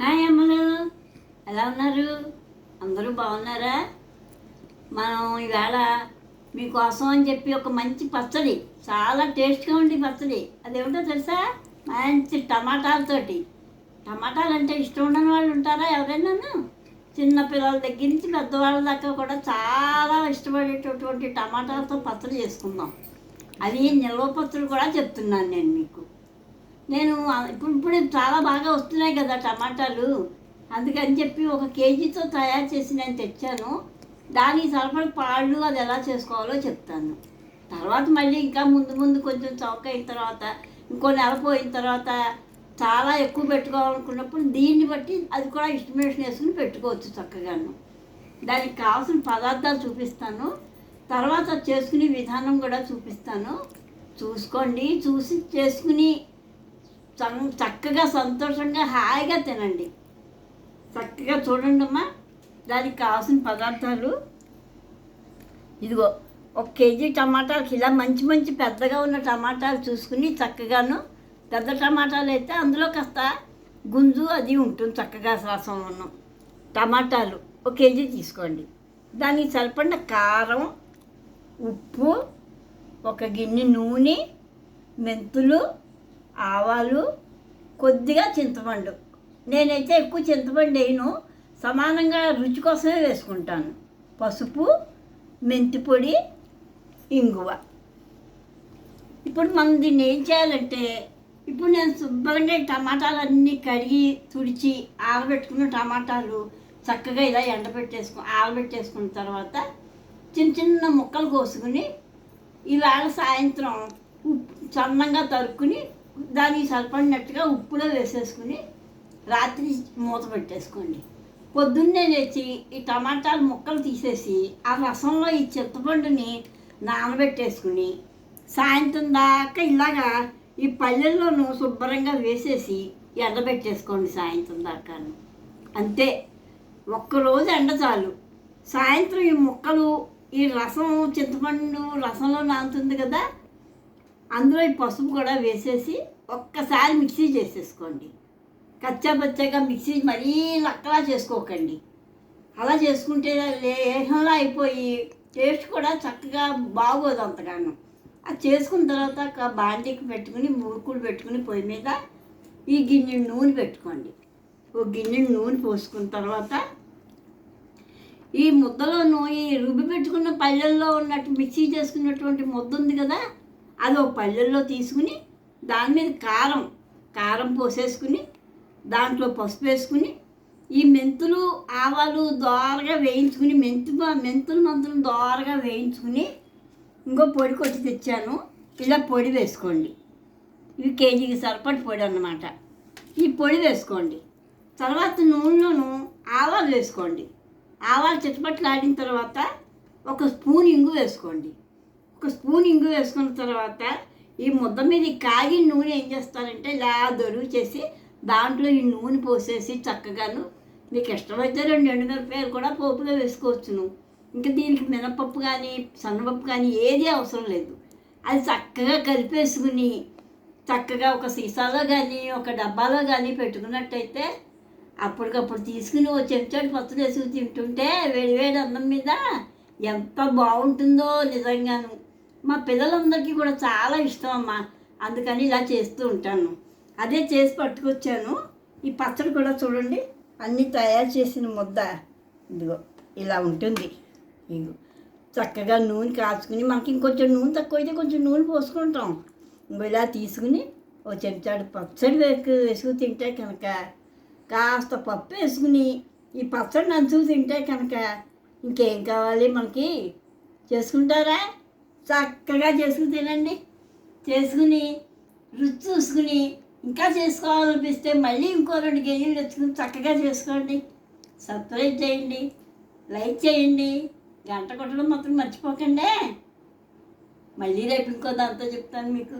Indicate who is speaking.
Speaker 1: Hi అమ్మలు. ఎలా ఉన్నారు? అందరూ బాగున్నారా? మనం ఈవేళ మీకోసం అని చెప్పి ఒక మంచి పచ్చడి చాలా టేస్ట్గా ఉండి పచ్చడి. అదేమిటో తెలుసా? మంచి టమాటాలతోటి. టమాటాలు అంటే ఇష్టం ఉండని వాళ్ళు ఉంటారా ఎవరైనా చిన్న పిల్లల దగ్గర నుంచి పెద్దవాళ్ళ దాకా కూడా చాలా ఇష్టపడేటటువంటి టమాటాలతో పచ్చడి చేసుకుందాం. అది నిల్వ పచ్చడి కూడా చెప్తున్నాను నేను మీకు. నేను ఇప్పుడు ఇప్పుడు చాలా బాగా వస్తున్నాయి కదా టమాటాలు. అందుకని చెప్పి ఒక కేజీతో తయారు చేసి నేను తెచ్చాను. దానికి సరిపడ పాళ్ళు అది ఎలా చేసుకోవాలో చెప్తాను. తర్వాత మళ్ళీ ఇంకా ముందు ముందు కొంచెం చౌక అయిన తర్వాత ఇంకో నెల పోయిన తర్వాత చాలా ఎక్కువ పెట్టుకోవాలనుకున్నప్పుడు దీన్ని బట్టి అది కూడా ఎస్టిమేషన్ వేసుకుని పెట్టుకోవచ్చు చక్కగాను. దానికి కావాల్సిన పదార్థాలు చూపిస్తాను. తర్వాత చేసుకునే విధానం కూడా చూపిస్తాను. చూసుకోండి చూసి చేసుకుని చక్కగా సంతోషంగా హాయిగా తినండి. చక్కగా చూడండి అమ్మా. దానికి కావాల్సిన పదార్థాలు. ఇదిగో ఒక కేజీ టమాటాలు ఇలా మంచి మంచి పెద్దగా ఉన్న టమాటాలు చూసుకుని చక్కగాను పెద్ద టమాటాలు అయితే అందులో కాస్త గుంజు అది ఉంటుంది చక్కగా రసం ఉన్న టమాటాలు. ఒక కేజీ తీసుకోండి. దానికి సరిపడిన కారం ఉప్పు ఒక గిన్నె నూనె మెంతులు ఆవాలు కొద్దిగా చింతపండు. నేనైతే ఎక్కువ చింతపండు వేయను. సమానంగా రుచి కోసమే వేసుకుంటాను. పసుపు మెంతి పొడి ఇంగువ. ఇప్పుడు మనం దీన్ని ఏం చేయాలంటే ఇప్పుడు నేను శుభ్రంగా టమాటాలు అన్నీ కడిగి తుడిచి ఆరబెట్టుకున్న టమాటాలు చక్కగా ఇలా ఎండబెట్టేసుకు ఆరబెట్టేసుకున్న తర్వాత చిన్న చిన్న ముక్కలు కోసుకుని ఈవేళ సాయంత్రం ఉప్పు సన్నంగా తరుక్కుని దానికి సరిపడినట్టుగా ఉప్పులో వేసేసుకుని రాత్రి మూత పెట్టేసుకోండి. పొద్దున్నే లేచి ఈ టమాటాలు ముక్కలు తీసేసి ఆ రసంలో ఈ చింతపండుని నానబెట్టేసుకుని సాయంత్రం దాకా ఇలాగా ఈ పల్లెల్లోనూ శుభ్రంగా వేసేసి ఎండబెట్టేసుకోండి సాయంత్రం దాకాను. అంతే. ఒక్కరోజు ఎండ చాలు. సాయంత్రం ఈ ముక్కలు ఈ రసం చింతపండు రసంలో నానుతుంది కదా? అందులో ఈ పసుపు కూడా వేసేసి ఒక్కసారి మిక్సీ చేసేసుకోండి. కచ్చాపచ్చగా మిక్సీ మరీ లక్కలా చేసుకోకండి. అలా చేసుకుంటే లేహంలా అయిపోయి టేస్ట్ కూడా చక్కగా బాగోదు అంతగాను. అది చేసుకున్న తర్వాత ఒక బాండీకి పెట్టుకుని మురుకులు పెట్టుకుని పొయ్యి మీద ఈ గిన్నె నూనె పెట్టుకోండి. ఓ గిన్నె నూనె పోసుకున్న తర్వాత ఈ ముద్దలోను ఈ రుబ్బి పెట్టుకున్న పల్లెల్లో ఉన్నట్టు మిక్సీ చేసుకున్నటువంటి ముద్ద ఉంది కదా అది ఒక పల్లెల్లో తీసుకుని దాని మీద కారం కారం పోసేసుకుని దాంట్లో పసుపు వేసుకుని ఈ మెంతులు ఆవాలు దోరగా వేయించుకుని మెంతు మెంతులు మంతులు దోరగా వేయించుకుని ఇంకో పొడి కొట్టి తెచ్చాను. ఇలా పొడి వేసుకోండి. ఇవి కేజీకి సరిపడి పొడి అన్నమాట. ఈ పొడి వేసుకోండి. తర్వాత నూనెలోను ఆవాలు వేసుకోండి. ఆవాలు చిటపట్లు ఆడిన తర్వాత ఒక స్పూన్ ఇంగు వేసుకోండి. ఒక స్పూన్ ఇంగు వేసుకున్న తర్వాత ఈ ముద్ద మీద ఈ కాగిన నూనె ఏం చేస్తారంటే ఇలా దొరుగు చేసి దాంట్లో ఈ నూనె పోసేసి చక్కగాను మీకు ఇష్టమైతే రెండు ఎండుమిరపకాయలు కూడా పోపులో వేసుకోవచ్చును. ఇంకా దీనికి మినపప్పు కానీ సన్నపప్పు కానీ ఏది అవసరం లేదు. అది చక్కగా కలిపేసుకుని చక్కగా ఒక సీసాలో కానీ ఒక డబ్బాలో కానీ పెట్టుకున్నట్టయితే అప్పటికప్పుడు తీసుకుని ఓ చెంచాడు పచ్చడి వేసుకుని తింటుంటే వేడివేడి అన్నం మీద ఎంత బాగుంటుందో నిజంగాను. మా పిల్లలందరికీ కూడా చాలా ఇష్టం అమ్మా. అందుకని ఇలా చేస్తూ ఉంటాను. అదే చేసి పట్టుకొచ్చాను. ఈ పచ్చడి కూడా చూడండి. అన్నీ తయారు చేసిన ముద్ద. ఇదిగో ఇలా ఉంటుంది. ఇదిగో చక్కగా నూనె కాచుకుని మనకి ఇంకొంచెం నూనె తక్కువ అయితే కొంచెం నూనె పోసుకుంటాం. ఇంకో ఇలా తీసుకుని ఓ చెంచాడు పచ్చడి వేసుకు వేసుకు తింటే కనుక కాస్త పప్పు వేసుకుని ఈ పచ్చడి నంచుకు తింటే కనుక ఇంకేం కావాలి మనకి? చేసుకుంటారా? చక్కగా చేసుకుని తినండి చేసుకుని రుచి చూసుకుని ఇంకా చేసుకోవాలనిపిస్తే మళ్ళీ ఇంకో రెండు కేజీలు తెచ్చుకుని చక్కగా చేసుకోండి. సబ్స్క్రైబ్ చేయండి లైక్ చేయండి. గంట కొట్టడం మాత్రం మర్చిపోకండి. మళ్ళీ రేపు ఇంకో దాంతో చెప్తాను మీకు.